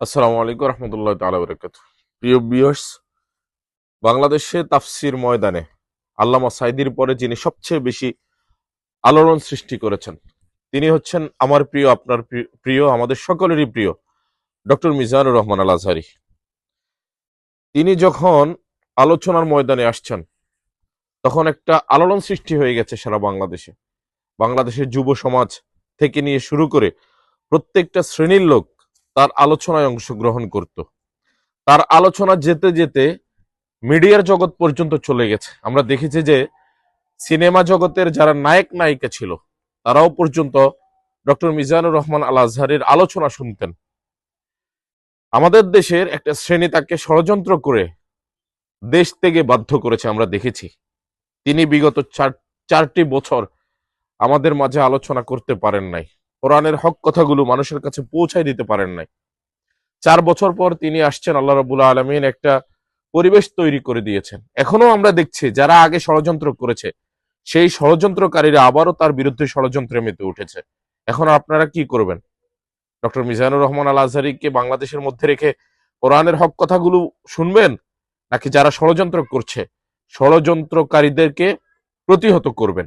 আসসালামু আলাইকুম রহমতুল্লাহ তালা বরকাত প্রিয় বিয়ার্স বাংলাদেশে তাফসির ময়দানে আল্লামা সাইদির পরে যিনি সবচেয়ে বেশি আলোড়ন সৃষ্টি করেছেন, তিনি হচ্ছেন আমার প্রিয়, আপনার প্রিয়, আমাদের সকলেরই প্রিয় ডক্টর মিজানুর রহমান আল আজহারি তিনি যখন আলোচনার ময়দানে আসছেন, তখন একটা আলোড়ন সৃষ্টি হয়ে গেছে সারা বাংলাদেশে। বাংলাদেশের যুব সমাজ থেকে নিয়ে শুরু করে প্রত্যেকটা শ্রেণির লোক তার আলোচনায় অংশগ্রহণ করত। তার আলোচনা যেতে যেতে মিডিয়ার জগৎ পর্যন্ত চলে গেছে। আমরা দেখেছি যে সিনেমা জগতের যারা নায়ক, নায়িকা ছিল, তারাও পর্যন্ত ডক্টর মিজানুর রহমান আল আজহারের আলোচনা শুনতেন। আমাদের দেশের একটা শ্রেণি তাকে ষড়যন্ত্র করে দেশ থেকে বাধ্য করেছে, আমরা দেখেছি। তিনি বিগত চার, চারটি বছর আমাদের মাঝে আলোচনা করতে পারেন নাই। কোরআনের হক কথাগুলো মানুষের কাছে পৌঁছায় দিতে পারেন নাই। চার বছর পর তিনি আসছেন, আল্লাহ রবুল্লা আলমিন একটা পরিবেশ তৈরি করে দিয়েছেন। এখনও আমরা দেখছি যারা আগে ষড়যন্ত্র করেছে, সেই ষড়যন্ত্রকারীরা আবারও তার বিরুদ্ধে ষড়যন্ত্রে মেতে উঠেছে। এখন আপনারা কি করবেন? ডক্টর মিজানুর রহমান আল আজহারিকে বাংলাদেশের মধ্যে রেখে কোরআনের হক কথাগুলো শুনবেন, নাকি যারা ষড়যন্ত্র করছে, ষড়যন্ত্রকারীদেরকে প্রতিহত করবেন?